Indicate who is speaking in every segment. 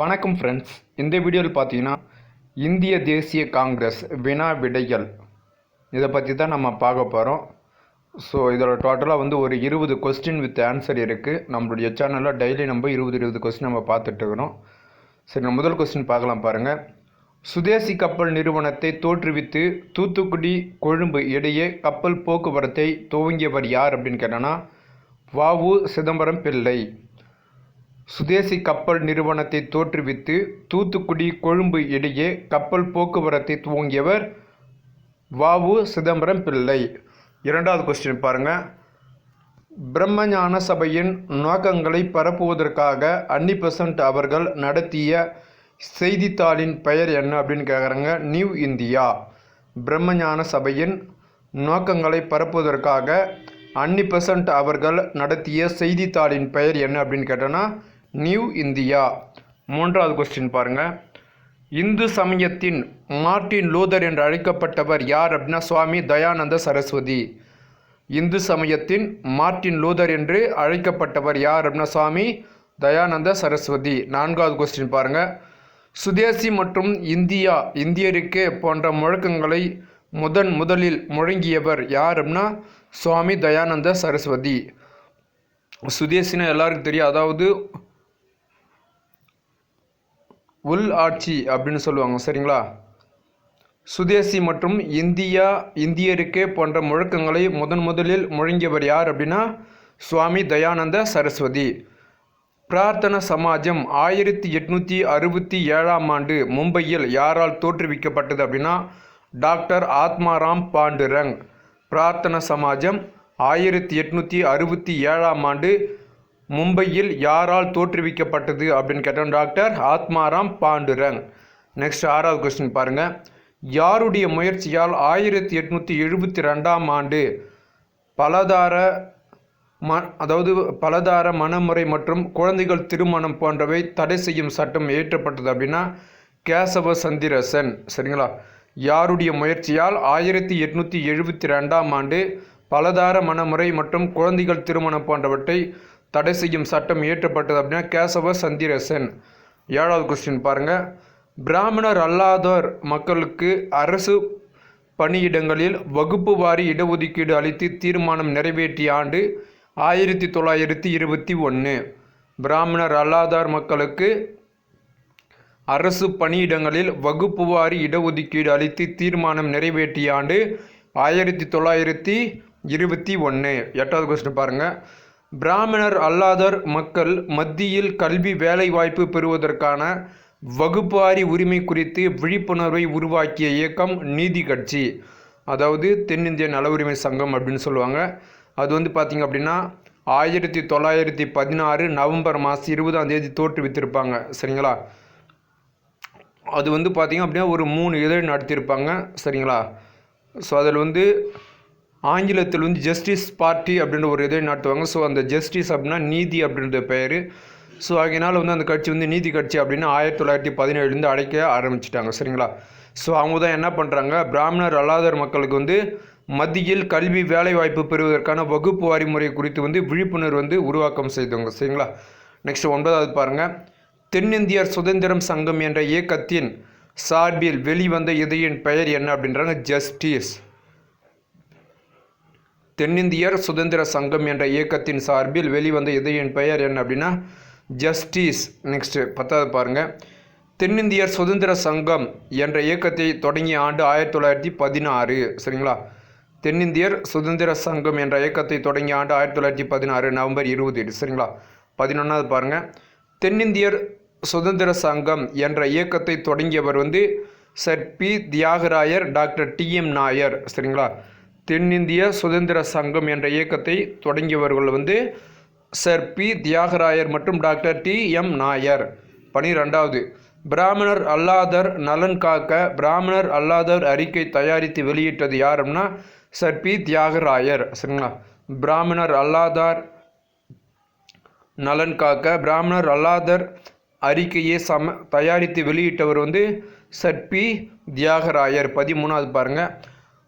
Speaker 1: வணக்கம் ஃப்ரெண்ட்ஸ் இந்த வீடியோவில் பார்த்தீங்கன்னா இந்திய தேசிய காங்கிரஸ் வினா விடைகள் இதை பற்றி தான் நம்ம பார்க்க போகிறோம் ஸோ இதோட டோட்டலாக வந்து ஒரு இருபது கொஸ்டின் வித் ஆன்சர் இருக்குது நம்மளுடைய சேனலில் டெய்லி நம்ம இருபது இருபது கொஸ்டின் நம்ம பார்த்துட்டு இருக்கிறோம். சரி நம்ம முதல் கொஸ்டின் பார்க்கலாம் பாருங்கள் சுதேசி கப்பல் நிறுவனத்தை தோற்றுவித்து தூத்துக்குடி கொழும்பு இடையே கப்பல் போக்குவரத்தை துவங்கியவர் யார் அப்படின்னு கேட்டோன்னா வாவு சிதம்பரம் பிள்ளை. சுதேசி கப்பல் நிறுவனத்தை தோற்றுவித்து தூத்துக்குடி கொழும்பு இடையே கப்பல் போக்குவரத்தை துவங்கியவர் வாவு சிதம்பரம் பிள்ளை. இரண்டாவது கொஸ்டின் பாருங்கள் பிரம்மஞான சபையின் நோக்கங்களை பரப்புவதற்காக அன்னி பெசன்ட் அவர்கள் நடத்திய செய்தித்தாளின் பெயர் என்ன அப்படின்னு கேட்குறாங்க நியூ இந்தியா. பிரம்மஞான சபையின் நோக்கங்களை பரப்புவதற்காக அன்னி பெசன்ட் அவர்கள் நடத்திய செய்தித்தாளின் பெயர் என்ன அப்படின்னு கேட்டோன்னா நியூ இந்தியா மூன்றாவது கொஸ்டின் பாருங்கள் இந்து சமயத்தின் மார்ட்டின் லூதர் என்று அழைக்கப்பட்டவர் யார் அப்படின்னா சுவாமி தயானந்த சரஸ்வதி. இந்து சமயத்தின் மார்ட்டின் லூதர் என்று அழைக்கப்பட்டவர் யார் அப்படின்னா சுவாமி தயானந்த சரஸ்வதி. நான்காவது கொஸ்டின் பாருங்கள் சுதேசி மற்றும் இந்தியா இந்தியருக்கு போன்ற முழக்கங்களை முதன் முதலில் முழங்கியவர் யார் அப்படின்னா சுவாமி தயானந்த சரஸ்வதி. சுதேசினா எல்லாருக்கும் தெரியும். அதாவது உள் ஆட்சி அப்படின்னு சொல்லுவாங்க சரிங்களா? சுதேசி மற்றும் இந்தியா இந்தியருக்கே போன்ற முழக்கங்களை முதன் முதலில் முழங்கியவர் யார் அப்படின்னா சுவாமி தயானந்த சரஸ்வதி. பிரார்த்தன சமாஜம் ஆயிரத்தி எட்நூற்றி அறுபத்தி ஏழாம் ஆண்டு மும்பையில் யாரால் தோற்றுவிக்கப்பட்டது அப்படின்னா டாக்டர் ஆத்மாராம் பாண்டுரங். பிரார்த்தன சமாஜம் ஆயிரத்தி எட்நூற்றி அறுபத்தி ஏழாம் ஆண்டு மும்பையில் யாரால் தோற்றுவிக்கப்பட்டது அப்படின்னு கேட்டோம். டாக்டர் ஆத்மாராம் பாண்டுரங் நெக்ஸ்ட் ஆறாவது கொஸ்டின் பாருங்க. யாருடைய முயற்சியால் ஆயிரத்தி எட்நூற்றி எழுபத்தி ரெண்டாம் ஆண்டு பலதார ம அதாவது பலதார மனமுறை மற்றும் குழந்தைகள் திருமணம் போன்றவை தடை செய்யும் சட்டம் இயற்றப்பட்டது அப்படின்னா கேசவ சந்திரசன். சரிங்களா? யாருடைய முயற்சியால் ஆயிரத்தி எட்நூற்றி எழுபத்தி ரெண்டாம் ஆண்டு பலதார மனமுறை மற்றும் குழந்தைகள் திருமணம் போன்றவற்றை தடை செய்யும் சட்டம் இயற்றப்பட்டது அப்படின்னா கேசவ சந்திரசன். ஏழாவது கொஸ்டின் பாருங்கள் பிராமணர் அல்லாதோர் மக்களுக்கு அரசு பணியிடங்களில் வகுப்பு வாரி இடஒதுக்கீடு அளித்து தீர்மானம் நிறைவேற்றிய ஆண்டு ஆயிரத்தி தொள்ளாயிரத்தி இருபத்தி ஒன்று பிராமணர் அல்லாதார் மக்களுக்கு அரசு பணியிடங்களில் வகுப்பு வாரி இடஒதுக்கீடு அளித்து தீர்மானம் நிறைவேற்றிய ஆண்டு ஆயிரத்தி தொள்ளாயிரத்தி இருபத்தி ஒன்று எட்டாவது கொஸ்டின் பாருங்கள் பிராமணர் அல்லாதோர் மக்கள் மத்தியில் கல்வி வேலைவாய்ப்பு பெறுவதற்கான வகுப்பாரி உரிமை குறித்து விழிப்புணர்வை உருவாக்கிய இயக்கம் நீதி கட்சி. அதாவது தென்னிந்திய நல உரிமை சங்கம் அப்படின்னு சொல்லுவாங்க. அது வந்து பார்த்திங்க அப்படின்னா ஆயிரத்தி தொள்ளாயிரத்தி பதினாறு நவம்பர் மாதம் இருபதாம் தேதி தோற்றுவித்திருப்பாங்க சரிங்களா? அது வந்து பார்த்திங்க அப்படின்னா ஒரு மூணு இதழ் நடத்தியிருப்பாங்க. சரிங்களா? ஸோ அதில் வந்து ஆங்கிலத்தில் வந்து ஜஸ்டிஸ் பார்ட்டி அப்படின்ற ஒரு இதை நடத்துவாங்க. ஸோ அந்த ஜஸ்டிஸ் அப்படின்னா நீதி அப்படின்ற பெயர். ஸோ அதனால் வந்து அந்த கட்சி வந்து நீதி கட்சி அப்படின்னு ஆயிரத்தி தொள்ளாயிரத்தி பதினேழுலேருந்து அடைக்க ஆரம்பிச்சிட்டாங்க. சரிங்களா? ஸோ அவங்க தான் என்ன பண்ணுறாங்க பிராமணர் அல்லாதர் மக்களுக்கு வந்து மத்தியில் கல்வி வேலைவாய்ப்பு பெறுவதற்கான வகுப்பு வாரிமுறை குறித்து வந்து விழிப்புணர்வு வந்து உருவாக்கம் செய்தவங்க. சரிங்களா? நெக்ஸ்ட் ஒன்பதாவது பாருங்கள் தென்னிந்தியர் சுதந்திரம் சங்கம் என்ற இயக்கத்தின் சார்பில் வெளிவந்த இதையின் பெயர் என்ன அப்படின்றாங்க? ஜஸ்டிஸ் தென்னிந்தியர் சுதந்திர சங்கம் என்ற இயக்கத்தின் சார்பில் வெளிவந்த இதழின் பெயர் என்ன அப்படின்னா ஜஸ்டிஸ் நெக்ஸ்ட்டு பத்தாவது பாருங்கள் தென்னிந்தியர் சுதந்திர சங்கம் என்ற இயக்கத்தை தொடங்கிய ஆண்டு ஆயிரத்தி தொள்ளாயிரத்தி பதினாறு சரிங்களா? தென்னிந்தியர் சுதந்திர சங்கம் என்ற இயக்கத்தை தொடங்கிய ஆண்டு ஆயிரத்தி தொள்ளாயிரத்தி பதினாறு நவம்பர் இருபது சரிங்களா? பதினொன்றாவது பாருங்கள் தென்னிந்தியர் சுதந்திர சங்கம் என்ற இயக்கத்தை தொடங்கியவர் வந்து sir P Thyagarayar doctor T M Nair சரிங்களா? தென்னிந்திய சுதந்திர சங்கம் என்ற இயக்கத்தை தொடங்கியவர்கள் வந்து சர் பி. தியாகராயர் மற்றும் டாக்டர் டி. எம். நாயர். பனிரெண்டாவது. பிராமணர் அல்லாதர் நலன் காக்க பிராமணர் அல்லாதர் அறிக்கை தயாரித்து வெளியிட்டது யாரும்னா சர் பி. தியாகராயர். சரிங்களா? பிராமணர் அல்லாதார் நலன் காக்க பிராமணர் அல்லாதர் அறிக்கையை சம தயாரித்து வெளியிட்டவர் வந்து சர் பி. தியாகராயர். பதிமூணாவது பாருங்கள்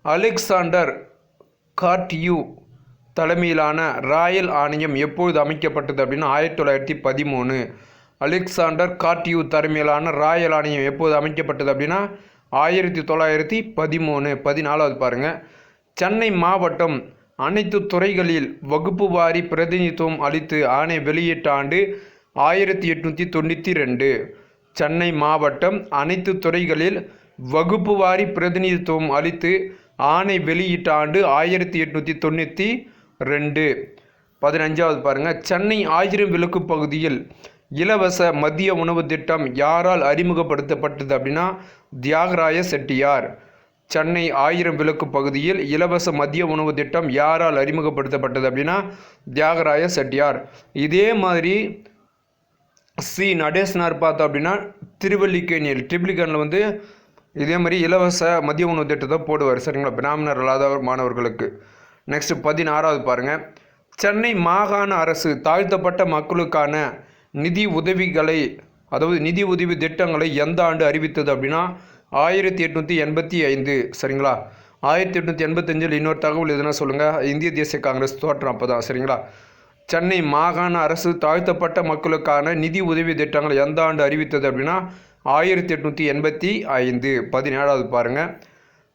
Speaker 1: அலெக்சாண்டர் கார்டியூ தலைமையிலான ராயல் ஆணையம் எப்பொழுது அமைக்கப்பட்டது அப்படின்னா ஆயிரத்தி தொள்ளாயிரத்தி பதிமூணு. அலெக்சாண்டர் கார்டியூ தலைமையிலான ராயல் ஆணையம் எப்போது அமைக்கப்பட்டது அப்படின்னா ஆயிரத்தி தொள்ளாயிரத்தி பதிமூணு பதினாலாவது பாருங்கள் சென்னை மாவட்டம் அனைத்து துறைகளில் வகுப்பு வாரி பிரதிநிதித்துவம் அளித்து ஆணை வெளியிட்ட ஆண்டு ஆயிரத்தி எட்நூற்றி தொண்ணூற்றி ரெண்டு. சென்னை மாவட்டம் அனைத்து துறைகளில் வகுப்பு வாரி பிரதிநிதித்துவம் அளித்து ஆணை வெளியிட்ட ஆண்டு ஆயிரத்தி எட்நூற்றி தொண்ணூற்றி ரெண்டு. பதினஞ்சாவது பாருங்கள் சென்னை ஆயிரம் விளக்கு பகுதியில் இலவச மதிய உணவு திட்டம் யாரால் அறிமுகப்படுத்தப்பட்டது அப்படின்னா தியாகராய செட்டியார். சென்னை ஆயிரம் விளக்கு பகுதியில் இலவச மதிய உணவு திட்டம் யாரால் அறிமுகப்படுத்தப்பட்டது அப்படின்னா தியாகராய செட்டியார். இதே மாதிரி சி. நடேசனார் பார்த்தோம் அப்படின்னா திருவல்லிக்கேணியில் ட்ரிபிளிகனில் வந்து இதே மாதிரி இலவச மதிய உணவு திட்டத்தை போடுவார். சரிங்களா? பிராமணர் அல்லாத மாணவர்களுக்கு. நெக்ஸ்ட் பதினாறாவது பாருங்கள் சென்னை மாகாண அரசு தாழ்த்தப்பட்ட மக்களுக்கான நிதி உதவிகளை அதாவது நிதி உதவி திட்டங்களை எந்த ஆண்டு அறிவித்தது அப்படின்னா ஆயிரத்தி எட்நூற்றி எண்பத்தி ஐந்து. சரிங்களா? ஆயிரத்தி எட்நூற்றி எண்பத்தஞ்சில் இன்னொரு தகவல் எதுனா சொல்லுங்கள் இந்திய தேசிய காங்கிரஸ் தோற்றம் அப்போ தான் சரிங்களா? சென்னை மாகாண அரசு தாழ்த்தப்பட்ட மக்களுக்கான நிதி உதவி திட்டங்களை எந்த ஆண்டு அறிவித்தது அப்படின்னா ஆயிரத்தி எட்நூற்றி எண்பத்தி ஐந்து. பதினேழாவது பாருங்கள்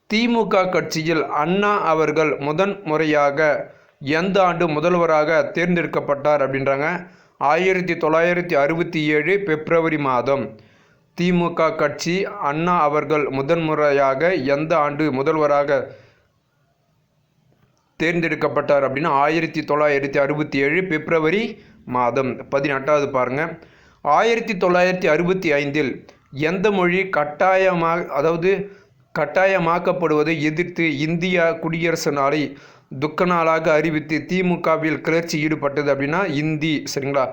Speaker 1: திமுக கட்சியில் அண்ணா அவர்கள் முதன் முறையாக எந்த ஆண்டு முதல்வராக தேர்ந்தெடுக்கப்பட்டார் அப்படின்றாங்க. ஆயிரத்தி தொள்ளாயிரத்தி அறுபத்தி ஏழு பிப்ரவரி மாதம் திமுக கட்சி அண்ணா அவர்கள் முதன்முறையாக எந்த ஆண்டு முதல்வராக தேர்ந்தெடுக்கப்பட்டார் அப்படின்னா ஆயிரத்தி தொள்ளாயிரத்தி அறுபத்தி ஏழு பிப்ரவரி மாதம். பதினெட்டாவது பாருங்கள் ஆயிரத்தி தொள்ளாயிரத்தி அறுபத்தி ஐந்தில் எந்த மொழி கட்டாயமாக அதாவது கட்டாயமாக்கப்படுவதை எதிர்த்து இந்தியா குடியரசு நாளை துக்க நாளாக அறிவித்து திமுகவில் கிளர்ச்சி ஈடுபட்டது அப்படின்னா இந்தி சரிங்களா?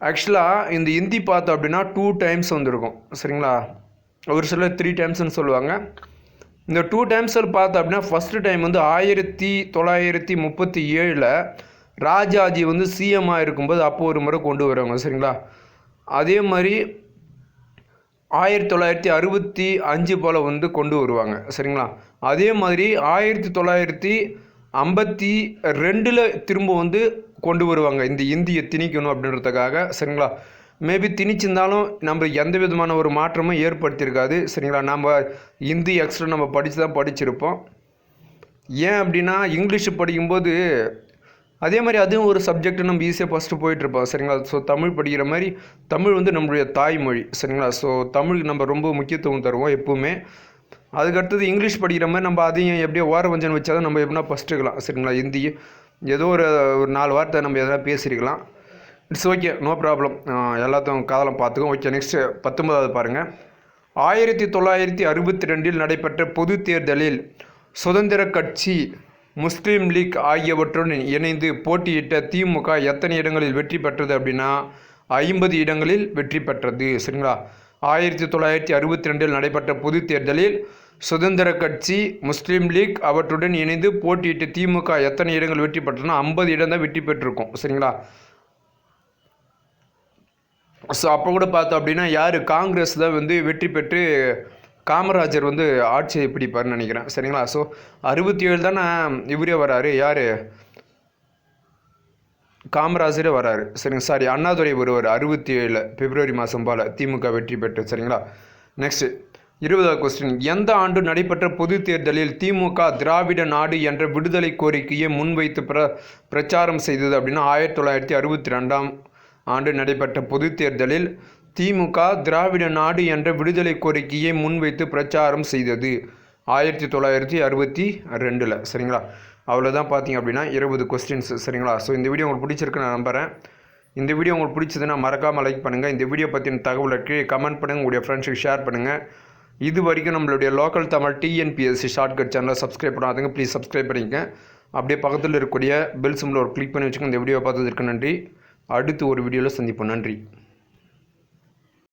Speaker 1: ஆக்சுவலாக இந்த இந்தி பார்த்தோம் அப்படின்னா டூ டைம்ஸ் வந்திருக்கும் சரிங்களா? ஒரு சிலர் த்ரீ டைம்ஸ்னு சொல்லுவாங்க. இந்த டூ டைம்ஸில் பார்த்தோம் அப்படின்னா ஃபஸ்ட்டு டைம் வந்து ஆயிரத்தி தொள்ளாயிரத்தி முப்பத்தி ஏழில் ராஜாஜி வந்து சிஎம்மாக இருக்கும்போது அப்போ ஒரு முறை கொண்டு வருவாங்க சரிங்களா? அதே மாதிரி ஆயிரத்தி தொள்ளாயிரத்தி அறுபத்தி அஞ்சு போல் வந்து கொண்டு வருவாங்க. சரிங்களா? அதே மாதிரி ஆயிரத்தி தொள்ளாயிரத்தி ஐம்பத்தி ரெண்டில் திரும்ப வந்து கொண்டு வருவாங்க. இந்த இந்தியை திணிக்கணும் அப்படின்றதுக்காக. சரிங்களா? மேபி திணிச்சிருந்தாலும் நம்ம எந்த விதமான ஒரு மாற்றமும் ஏற்படுத்தியிருக்காது. சரிங்களா? நம்ம இந்தி எக்ஸ்ட்ரா நம்ம படித்து தான் படிச்சிருப்போம். ஏன் அப்படின்னா இங்கிலீஷ் படிக்கும்போது அதே மாதிரி அதுவும் ஒரு சப்ஜெக்ட் நம்ம ஈஸியாக ஃபஸ்ட்டு போயிட்டுருப்போம் சரிங்களா? ஸோ தமிழ் படிக்கிற மாதிரி தமிழ் வந்து நம்மளுடைய தாய்மொழி. சரிங்களா? ஸோ தமிழுக்கு நம்ம ரொம்ப முக்கியத்துவம் தருவோம் எப்போவுமே. அதுக்கடுத்தது இங்கிலீஷ் படிக்கிற மாதிரி நம்ம அதையும் எப்படியோ ஓர வஞ்சன் வச்சா தான் நம்ம எப்படின்னா ஃபஸ்ட்டுக்கலாம் சரிங்களா? ஹிந்தி ஏதோ ஒரு ஒரு நாலு வார்த்தை நம்ம எதனா பேசியிருக்கலாம் இட்ஸ் ஓகே நோ ப்ராப்ளம் எல்லாத்தையும் காதலம் பார்த்துக்கோம். ஓகே நெக்ஸ்ட்டு பத்தொன்பதாவது பாருங்கள் ஆயிரத்தி தொள்ளாயிரத்தி அறுபத்தி ரெண்டில் நடைபெற்ற பொது தேர்தலில் சுதந்திர கட்சி முஸ்லீம் லீக் ஆகியவற்றுடன் இணைந்து போட்டியிட்ட திமுக எத்தனை இடங்களில் வெற்றி பெற்றது அப்படின்னா ஐம்பது இடங்களில் வெற்றி பெற்றது சரிங்களா? ஆயிரத்தி தொள்ளாயிரத்தி அறுபத்தி ரெண்டில் நடைபெற்ற பொது தேர்தலில் சுதந்திர கட்சி முஸ்லீம் லீக் அவற்றுடன் இணைந்து போட்டியிட்ட திமுக எத்தனை இடங்கள் வெற்றி பெற்றோன்னா ஐம்பது இடம் தான் வெற்றி பெற்றிருக்கும் சரிங்களா? ஸோ அப்போ கூட பார்த்தோம் அப்படின்னா யார்? காங்கிரஸ் தான் வந்து வெற்றி பெற்று காமராஜர் வந்து ஆட்சியை பிடிப்பார்னு நினைக்கிறேன். சரிங்களா? ஸோ அறுபத்தி ஏழு தானே இவரே வராரு. யார்? காமராஜரே வராரு. சரிங்க சாரி அண்ணாதுரை ஒருவர் அறுபத்தி ஏழில் பிப்ரவரி மாதம் போல் திமுக வெற்றி பெற்று சரிங்களா? நெக்ஸ்ட் இருபதாவது கொஸ்டின் எந்த ஆண்டு நடைபெற்ற பொது தேர்தலில் திமுக திராவிட நாடு என்ற விடுதலை கோரிக்கையை முன்வைத்து பிர பிரச்சாரம் செய்தது அப்படின்னா ஆயிரத்தி தொள்ளாயிரத்தி அறுபத்தி ரெண்டாம் ஆண்டு நடைபெற்ற பொது தேர்தலில் திமுக திராவிட நாடு என்ற விடுதலை கோரிக்கையை முன்வைத்து பிரச்சாரம் செய்தது. ஆயிரத்தி தொள்ளாயிரத்தி அறுபத்தி ரெண்டில். சரிங்களா? அவ்வளோதான் பார்த்தீங்க அப்படின்னா இருபது கொஸ்டின்ஸ் சரிங்களா? ஸோ இந்த வீடியோ உங்களுக்கு பிடிச்சிருக்கு நான் நம்புகிறேன் இந்த வீடியோ உங்களுக்கு பிடிச்சதுன்னா மறக்காமல் லைக் பண்ணுங்கள் இந்த வீடியோ பற்றின தகவலை கீழே கமெண்ட் பண்ணுங்கள் உங்களுடைய ஃப்ரெண்ட்ஸுக்கு ஷேர் பண்ணுங்கள் இது வரைக்கும் நம்மளுடைய லோக்கல் தமிழ் டிஎன்பிஎஸ்சி ஷார்ட்கட் சேனலை சப்ஸ்கிரைப் பண்ணாதுங்க ப்ளீஸ் சப்ஸ்கிரைப் பண்ணிக்கங்க. அப்படியே பக்கத்தில் இருக்கக்கூடிய பெல் சிம்பிள் ஒரு கிளிக் பண்ணி வச்சுக்கோங்க. இந்த வீடியோ பார்த்ததுக்கு நன்றி. அடுத்து ஒரு வீடியோவில் சந்திப்போம். நன்றி.